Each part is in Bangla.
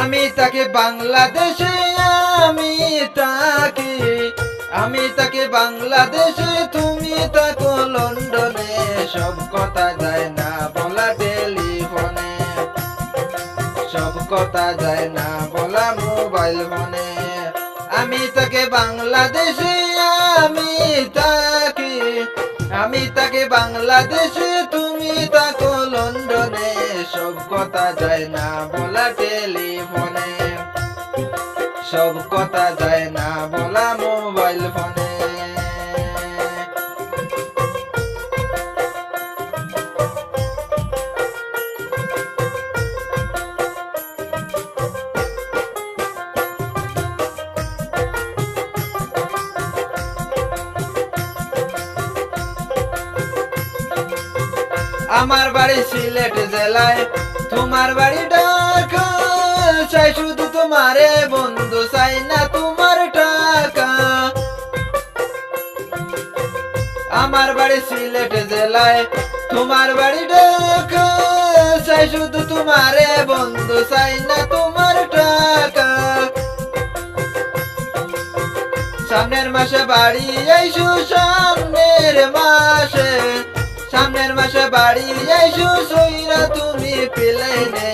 আমি তাকে বাংলাদেশে, আমি তাকে আমি তাকে বাংলাদেশে, তুমি তাকো লন্ডনে, সব কথা যায় না বলা টেলিফোনে। সব কথা যায় না বলা মোবাইল ফোনে। আমি তাকে বাংলাদেশে, আমি তাকে আমি তাকে বাংলাদেশে, তুমি তাকো কথা যায় না বলা টেলিফোনে সব কথা যায় না বলা মোবাইল ফোনে। আমার বাড়ি সিলেট জেলায় তোমার বাড়ি ঢাকা চাই শুধু তোমারে বন্ধু, চাই না তোমার টাকা। আমার বাড়ি সিলেট জেলায় তোমার বাড়ি ঢাকা চাই শুধু তোমারে বন্ধু, চাই না তোমার টাকা। সামনের মাসে বাড়ি আইসু, সামনের মাসে সামনের মাসে বাড়ি আইসু সইরা তুমি প্লেনে।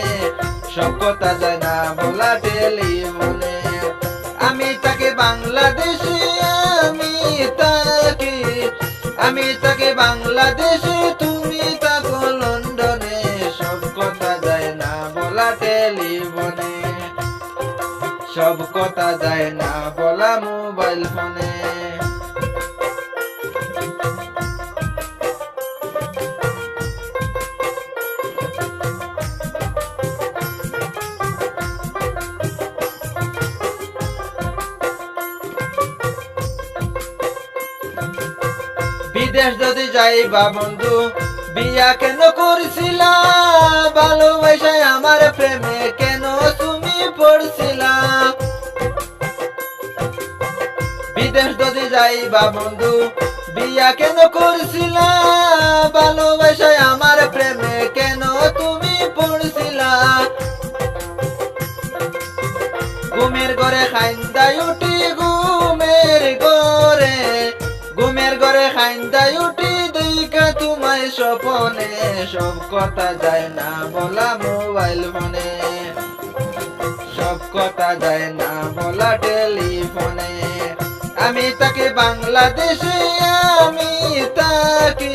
সব কথা যায় না বলা টেলিফোনে আমি তাকে বাংলাদেশে, আমি তাকে আমি তাকে বাংলাদেশে, তুমি তাকো লন্ডনে। সব কথা যায় না বলা টেলিফোনে সব কথা যায় না বলা মোবাইল ফোনে। বিদেশ যদি যাইবা বন্ধু, বিয়া কেন করছিলা? ভালোবাসায় আমার প্রেমে কেন তুমি পড়ছিলা? বিদেশ যদি যাইবা বন্ধু, বিয়া কেন করছিলা? ভালোবাসায় খাইন্দাই উঠি তোমায় স্বপনে, সব কথা যায় না বলা মোবাইল ফোনে। সব কথা যায় না বলা টেলিফোনে। আমি তাকে বাংলাদেশে, আমি তাকে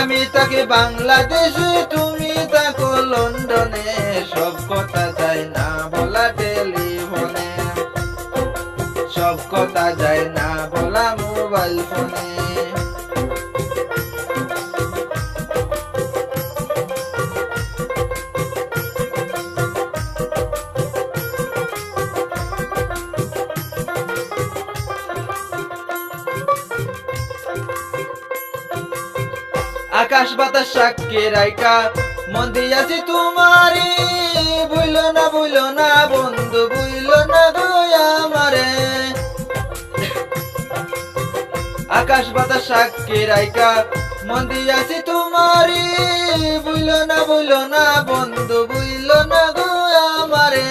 আমি তাকে বাংলাদেশে, তুমি তাকো লন্ডনে। সব কথা যায় না বলা টেলিফোনে। সব কথা যায় না বলা মোবাইল ফোনে। আকাশ বাতাস সাক্ষী রাইকা মন দিয়াছি তোমারে বুইল না বুইল না, বন্ধু বুইল না গো আমারে। আকাশ বাতাস সাক্ষী রাইকা মন দিয়াছি তোমারে বুইল না বুইল না, বন্ধু বুইল না গো আমারে।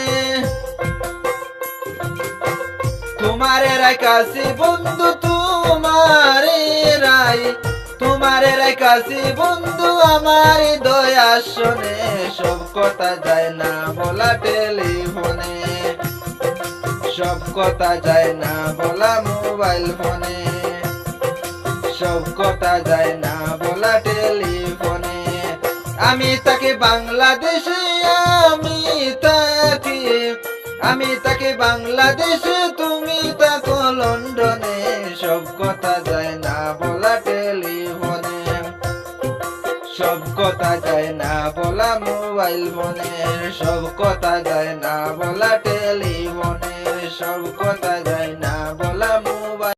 তোমারে রাইকাছি বন্ধু, তোমারে রাই। তোমারে রেখাছি বন্ধু আমার দয়া শোনে, সব কথা যায় না বলা টেলিফোনে। সব কথা যায় না বলা মোবাইল ফোনে। সব কথা যায় না বলা টেলিফোনে। আমি তাকে বাংলাদেশে, আমি তাকে আমি তাকে বাংলাদেশে, তুমি তাকো লন্ডনে। সব কথা যায় কথা যায় না বলা মোবাইল মনের, সব কথা যায় না বলা টেলিফোনে সব কথা যায় না